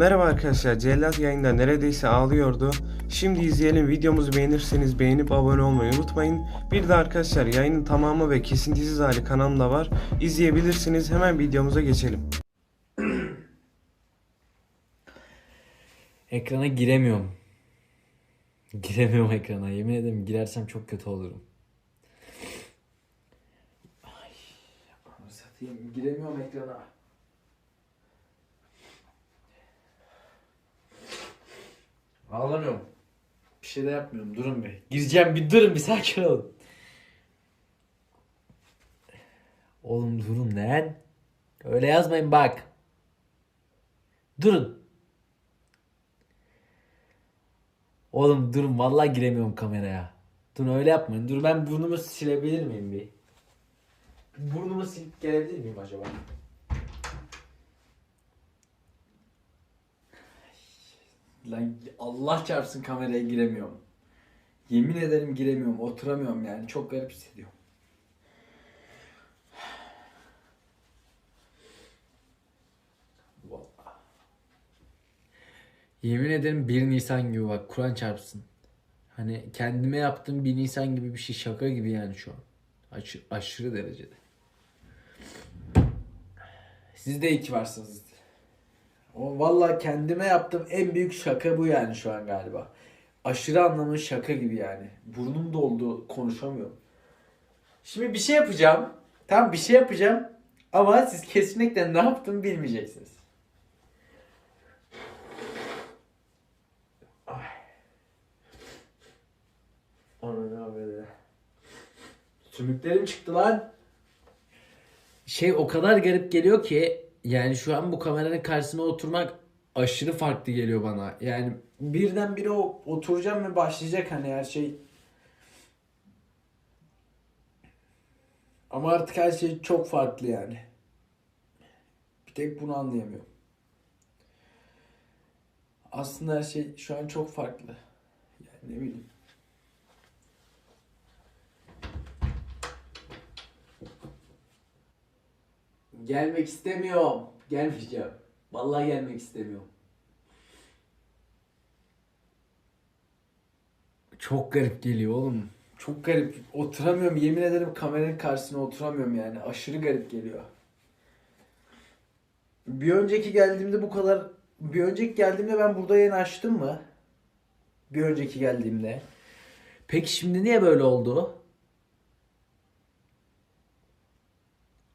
Merhaba arkadaşlar, Cellat yayında neredeyse ağlıyordu. Şimdi izleyelim, videomuzu beğenirseniz beğenip abone olmayı unutmayın. Bir de arkadaşlar yayının tamamı ve kesintisiz hali kanalımda var. İzleyebilirsiniz, hemen videomuza geçelim. Ekrana giremiyorum. Giremiyorum ekrana. Yemin ederim girersem çok kötü olurum. Ay, satayım. Giremiyorum ekrana. Ağlamıyorum. Bir şey de yapmıyorum. Durun bir. Gireceğim bir durun bir sakin olun. Oğlum durun lan. Öyle yazmayın bak. Durun. Oğlum durun vallahi giremiyorum kameraya. Dur öyle yapmayın. Dur ben burnumu silebilir miyim bir? Burnumu silip gelebilir miyim acaba? Lan Allah çarpsın kameraya giremiyorum. Yemin ederim giremiyorum. Oturamıyorum yani. Çok garip hissediyorum. Vallahi. Yemin ederim 1 Nisan gibi bak Kur'an çarpsın. Hani kendime yaptığım 1 Nisan gibi bir şey şaka gibi yani şu an. Aşırı, aşırı derecede. Siz de iki varsınız. O vallahi kendime yaptığım en büyük şaka bu yani şu an galiba. Aşırı anlamı şaka gibi yani. Burnum doldu konuşamıyorum. Şimdi bir şey yapacağım. Tam bir şey yapacağım. Ama siz kesinlikle ne yaptığımı bilmeyeceksiniz. Ananı haberi. Sümüklerim çıktı lan. Şey o kadar garip geliyor ki yani şu an bu kameranın karşısına oturmak aşırı farklı geliyor bana. Yani birdenbire o oturacağım ve başlayacak hani her şey. Ama artık her şey çok farklı yani. Bir tek bunu anlayamıyorum. Aslında her şey şu an çok farklı. Yani ne bileyim. Gelmek istemiyorum. Gelmeyeceğim. Vallahi gelmek istemiyorum. Çok garip geliyor oğlum. Çok garip. Oturamıyorum. Yemin ederim kameranın karşısına oturamıyorum yani. Aşırı garip geliyor. Bir önceki geldiğimde bu kadar... Bir önceki geldiğimde ben burada yayın açtım mı? Bir önceki geldiğimde. Peki şimdi niye böyle oldu?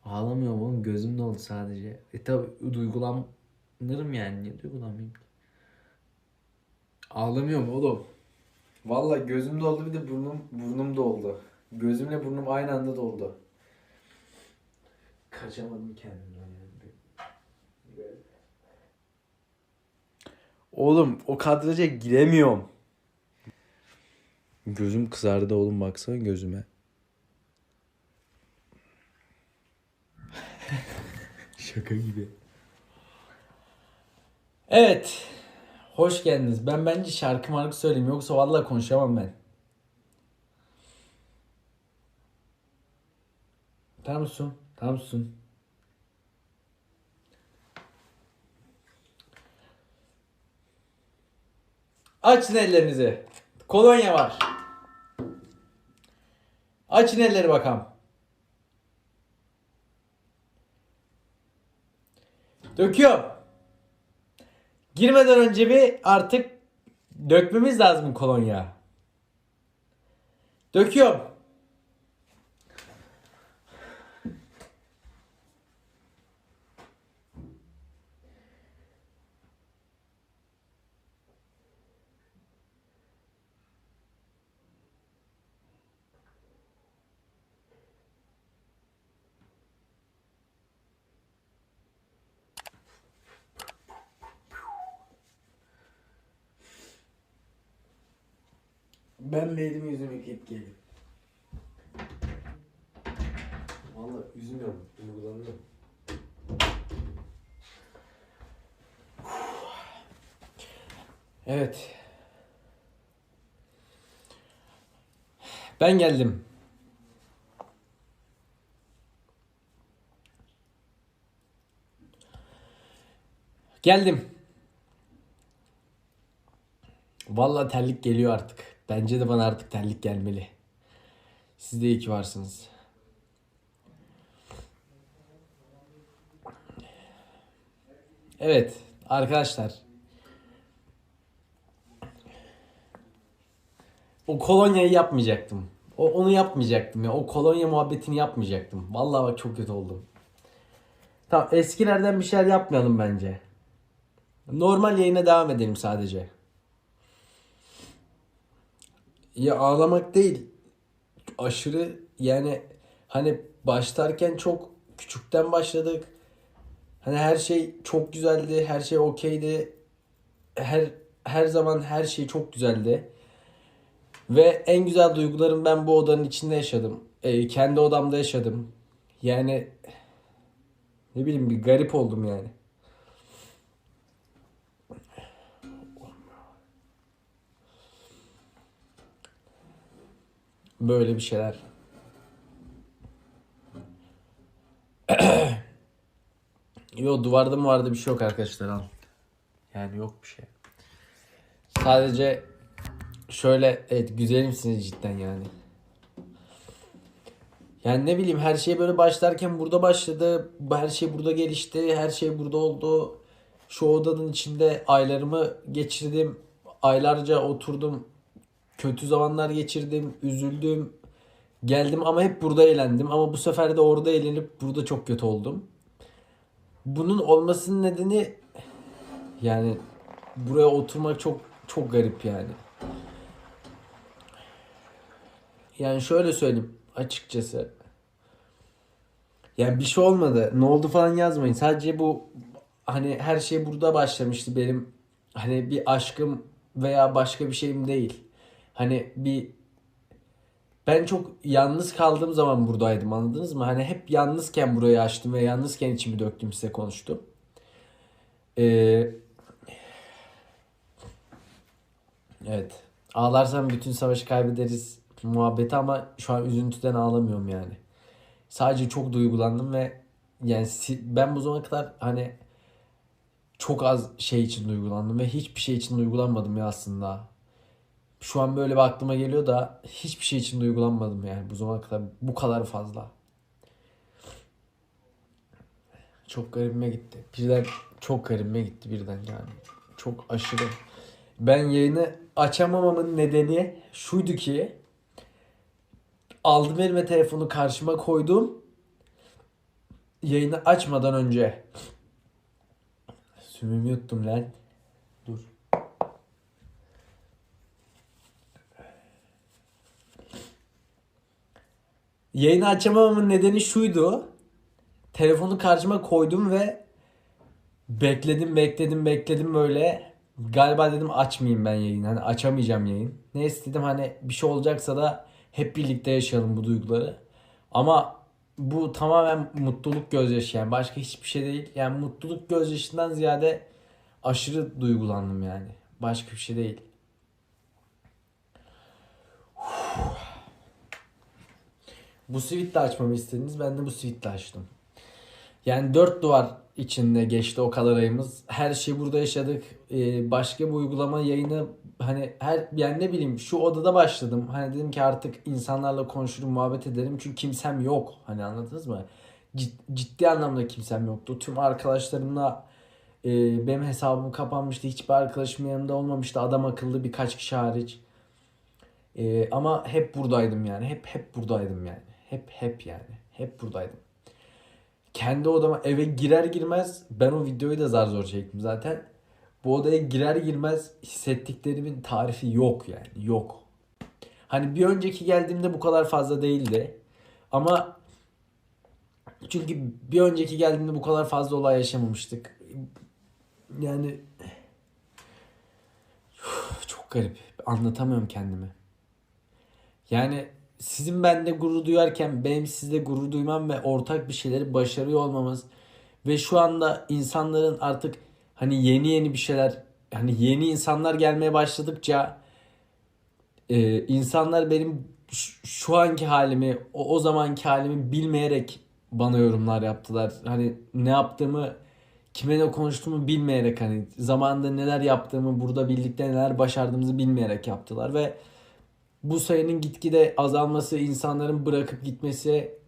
Ağlamıyorum oğlum gözüm doldu sadece. E tabi duygulanırım yani niye duygulanmayayım ki? Ağlamıyorum oğlum. Vallahi gözüm doldu bir de burnum burnum doldu. Gözümle burnum aynı anda doldu. Kaçamadım kendimden yani. Oğlum o kadraja giremiyorum. Gözüm kızardı oğlum baksana gözüme. Şaka gibi. Evet. Hoş geldiniz. Ben bence şarkı markı söyleyeyim. Yoksa vallahi konuşamam ben. Tamam mısın? Açın ellerinizi. Kolonya var. Açın elleri bakalım. Döküyorum. Girmeden önce bir artık dökmemiz lazım kolonya. Döküyorum. Ben bir elimi yüzümü yıkayıp geleyim. Vallahi üzülüyorum, duygulanıyorum. Evet. Ben geldim. Geldim. Vallahi terlik geliyor artık. Bence de bana artık terlik gelmeli. Siz de iyi ki varsınız. Evet arkadaşlar. O kolonyayı yapmayacaktım. O, onu yapmayacaktım ya. O kolonya muhabbetini yapmayacaktım. Vallahi bak çok kötü oldum. Tamam eskilerden bir şeyler yapmayalım bence. Normal yayına devam edelim sadece. Ya ağlamak değil. Aşırı yani hani başlarken çok küçükten başladık. Hani her şey çok güzeldi, her şey okeydi. Her her zaman her şey çok güzeldi. Ve en güzel duygularım ben bu odanın içinde yaşadım. Ee, kendi odamda yaşadım. Yani ne bileyim bir garip oldum yani. Böyle bir şeyler. Yo duvarda mı vardı bir şey yok arkadaşlar al. Yani yok bir şey. Sadece şöyle evet güzelimsiniz cidden yani. Yani ne bileyim her şey böyle başlarken burada başladı. Her şey burada gelişti. Her şey burada oldu. Şu odanın içinde aylarımı geçirdim. Aylarca oturdum. Kötü zamanlar geçirdim. Üzüldüm. Geldim ama hep burada eğlendim. Ama bu sefer de orada eğlenip burada çok kötü oldum. Bunun olmasının nedeni yani buraya oturmak çok çok garip yani. Yani şöyle söyleyeyim açıkçası. Yani bir şey olmadı. Ne oldu falan yazmayın. Sadece bu hani her şey burada başlamıştı benim. Hani bir aşkım veya başka bir şeyim değil. Hani bir ben çok yalnız kaldığım zaman buradaydım anladınız mı? Hani hep yalnızken burayı açtım ve yalnızken içimi döktüm size konuştum. Ee, evet. Ağlarsam bütün savaşı kaybederiz muhabbeti ama şu an üzüntüden ağlamıyorum yani. Sadece çok duygulandım ve yani ben bu zamana kadar hani çok az şey için duygulandım ve hiçbir şey için duygulanmadım ya aslında. Şu an böyle bir aklıma geliyor da hiçbir şey için duygulanmadım yani bu zamana kadar bu kadar fazla. Çok garibime gitti. Birden çok garibime gitti birden yani. Çok aşırı. Ben yayını açamamamın nedeni şuydu ki aldım elime telefonu karşıma koydum. Yayını açmadan önce. Sümümü yuttum lan. Dur. Yayını açamamamın nedeni şuydu. Telefonu karşıma koydum ve bekledim bekledim bekledim böyle. Galiba dedim açmayayım ben yayını. Hani açamayacağım yayın. Neyse dedim hani bir şey olacaksa da hep birlikte yaşayalım bu duyguları. Ama bu tamamen mutluluk gözyaşı yani başka hiçbir şey değil. Yani mutluluk gözyaşından ziyade aşırı duygulandım yani. Başka bir şey değil. Bu sweet de açmamı istediniz. Ben de bu sweet de açtım. Yani dört duvar içinde geçti o kadar ayımız. Her şeyi burada yaşadık. Ee, başka bir uygulama yayını hani her yani ne bileyim şu odada başladım. Hani dedim ki artık insanlarla konuşurum, muhabbet ederim. Çünkü kimsem yok. Hani anladınız mı? Cid- ciddi anlamda kimsem yoktu. Tüm arkadaşlarımla e, benim hesabım kapanmıştı. Hiçbir arkadaşım yanımda olmamıştı. Adam akıllı birkaç kişi hariç. E, ama hep buradaydım yani. Hep hep buradaydım yani. Hep hep yani. Hep buradaydım kendi odama eve girer girmez ben o videoyu da zar zor çektim zaten. Bu odaya girer girmez hissettiklerimin tarifi yok yani yok. Hani bir önceki geldiğimde bu kadar fazla değildi. Ama çünkü bir önceki geldiğimde bu kadar fazla olay yaşamamıştık. Yani çok garip. Anlatamıyorum kendimi. Yani sizin bende gurur duyarken benim sizde gurur duymam ve ortak bir şeyleri başarıyor olmamız ve şu anda insanların artık hani yeni yeni bir şeyler hani yeni insanlar gelmeye başladıkça e, insanlar benim şu, anki halimi o, o zamanki halimi bilmeyerek bana yorumlar yaptılar. Hani ne yaptığımı kime ne konuştuğumu bilmeyerek hani zamanında neler yaptığımı burada birlikte neler başardığımızı bilmeyerek yaptılar ve bu sayının gitgide azalması, insanların bırakıp gitmesi,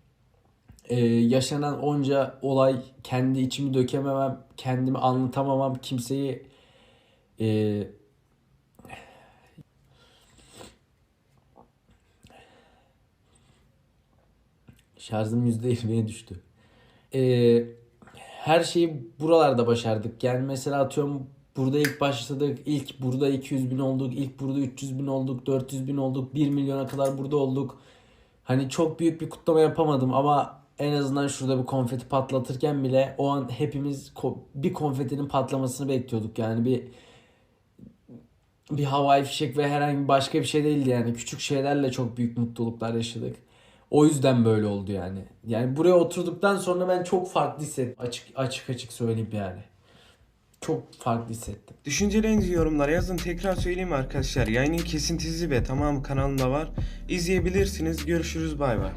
e, yaşanan onca olay, kendi içimi dökememem, kendimi anlatamamam, kimseyi e, şarjım %20'ye düştü. E, her şeyi buralarda başardık. Yani mesela atıyorum burada ilk başladık. ilk burada 200 bin olduk. ilk burada 300 bin olduk. 400 bin olduk. 1 milyona kadar burada olduk. Hani çok büyük bir kutlama yapamadım ama en azından şurada bir konfeti patlatırken bile o an hepimiz bir konfetinin patlamasını bekliyorduk. Yani bir bir havai fişek ve herhangi başka bir şey değildi yani. Küçük şeylerle çok büyük mutluluklar yaşadık. O yüzden böyle oldu yani. Yani buraya oturduktan sonra ben çok farklı hissettim. Açık açık açık söyleyeyim yani. Çok farklı hissettim. Düşüncelerinizi yorumlara yazın. Tekrar söyleyeyim arkadaşlar. Yayının kesintisi ve tamamı kanalımda var. İzleyebilirsiniz. Görüşürüz. Bay bay.